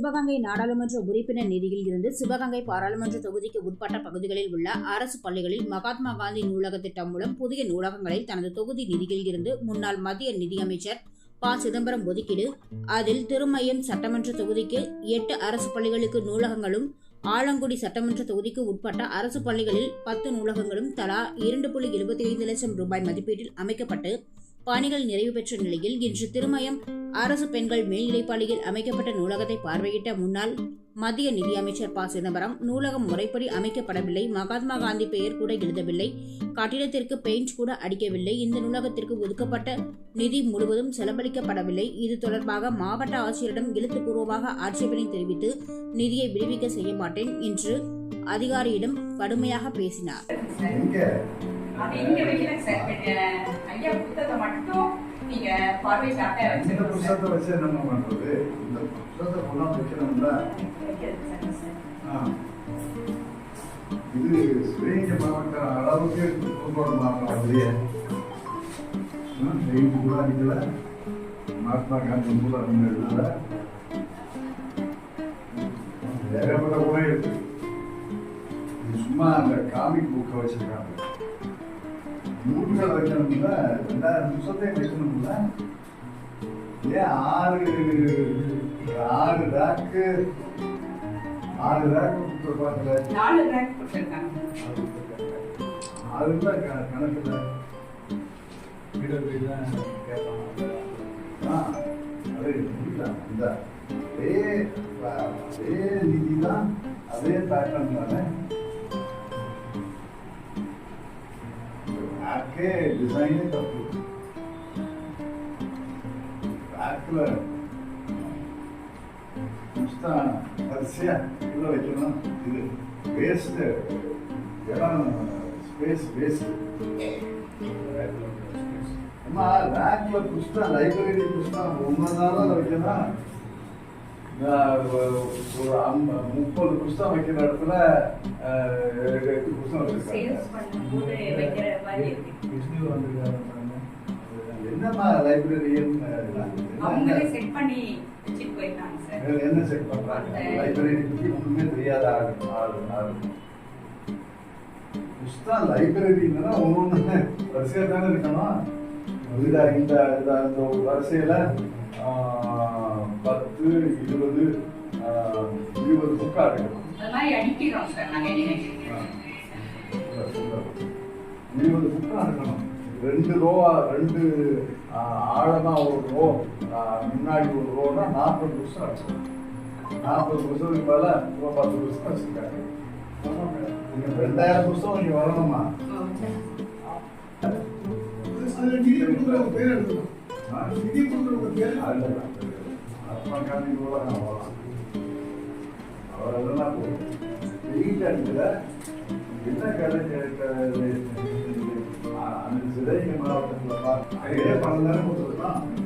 சிவகங்கை நாடாளுமன்ற உறுப்பினர் நிதியில் இருந்து சிவகங்கை பாராளுமன்ற தொகுதிக்கு உட்பட்ட பகுதிகளில் உள்ள அரசு பள்ளிகளில் மகாத்மா காந்தி நூலக திட்டம் மூலம் புதிய நூலகங்களை தனது தொகுதி நிதியில் இருந்து முன்னாள் மத்திய நிதியமைச்சர் ப. சிதம்பரம் ஒதுக்கீடு அதில் திருமயம் சட்டமன்ற தொகுதிக்கு எட்டு அரசு பள்ளிகளுக்கு நூலகங்களும் ஆலங்குடி சட்டமன்ற தொகுதிக்கு உட்பட்ட அரசு பள்ளிகளில் பத்து நூலகங்களும் தலா இரண்டு புள்ளி எழுபத்தி ஐந்து லட்சம் ரூபாய் மதிப்பீட்டில் அமைக்கப்பட்டு பணிகள் நிறைவு பெற்ற நிலையில் இன்று திருமயம் அரசு பெண்கள் மேல்நிலைப்பள்ளியில் அமைக்கப்பட்ட நூலகத்தை பார்வையிட்ட முன்னாள் மத்திய நிதியமைச்சர் ப. சிதம்பரம் நூலகம் முறைப்படி அமைக்கப்படவில்லை மகாத்மா காந்தி பெயர் கூட எழுதவில்லை கட்டிடத்திற்கு பெயிண்ட் கூட அடிக்கவில்லை இந்த நூலகத்திற்கு ஒதுக்கப்பட்ட நிதி முழுவதும் செலவழிக்கப்படவில்லை. இது தொடர்பாக மாவட்ட ஆட்சியரிடம் எழுத்துப்பூர்வமாக ஆட்சேபனை தெரிவித்து நிதியை விடுவிக்க செய்ய மாட்டேன் என்று அதிகாரியிடம் கடுமையாக பேசினார். அது இங்க வைக்கல சார் கொஞ்சம் ஐயா புத்தகத்தை மட்டும் நீங்க பார்வைக்காக இந்த வச்சிருக்கோம் சார் புத்தகத்தை வச்சு என்ன பண்றது? இந்த புத்தகத்தை கொண்டாந்து வைக்கணும்ல. இது சிவகங்கை மாவட்டம் அளவுக்கு மாவட்டம் கூட அடிக்கல. மகாத்மா காந்தி நூலகம் எழுதல ஏகப்பட்ட கூட இருக்கு. சும்மா அந்த காமிக் புக்கை வச்சிருக்காங்க. நூல்கள் வைக்கணும்ல ரெண்டாயிரம் புத்தகத்தையும் வைக்கணும்ல. ஏன் ஆறு ஆறு ரேக்கு ஆறு ரேக்கு புத்தகத்துல நாலு ரேக் போட்டிருக்காங்க ஆறு தான் க- கணக்குல ஆ, அது இந்த அதே அதே நிதி தான் அதே பேட்டர்ன் தானே? ரேக்கே டிசைனே தப்பு ரேக்கில் புஸ்தகம் வரிசையா உள்ள வைக்கணும் இது வேஸ்ட் இடம் ஸ்பேஸ் வேஸ்ட் அம்மா ரேக்ல புஸ்தகம் லைப்ரரி புஸ்தகம் ஒன்று நாள் வைக்கணும் நான் ஒரு ஒரு ஐம்ப- முப்பது புஸ்தகம் வைக்கிற இடத்துல அஹ், எட்டு எட்டு புஸ்தகம் சேல்ஸ் வச்சிருக்காங்க பண்ணும்போது வைக்கிற மாதிரி இருக்கு என்னம்மா லைப்ரரியன் அவங்களே செட் பண்ணி வச்சுட்டு போயிருக்காங்க சார். என்ன செக் பண்றாங்க? லைப்ரரி பத்தி ஒண்ணுமே தெரியாத? ஆளு ஆளு. புஸ்தகம் லைப்ரரின்னா ஒன்று வரிசையா தானே இருக்கணும். இந்த இந்த இந்த ஒரு வரிசையில பத்து இருபது இருபது புக்கா இருக்கணும் அது மாதிரி அடிக்கிறோம் சார் நாங்க இனிமேல். Super, super. இருபது புக்கா இருக்கணும். ரெண்டு ரோவா ரெண்டு ஆஹ், ஆழமா ஒரு ரோ முன்னாடி ஒரு ரோனா நாற்பது புஸ்தகம் இருக்கணும் நாற்பது புஸ்தகத்துக்கு மேல ஒரு பத்து புஸ்தகம் வச்சிருக்காங்க. நீங்க ரெண்டாயிரம் புஸ்தகம் நீங்க வரணுமா? மகாத்மா காந்தி கூட நான் வரலாம் அவர் என்ன அந்த சிவகங்கை மாவட்டத்தில் பார்த்து பல நேரம் கொடுத்துருக்கலாம்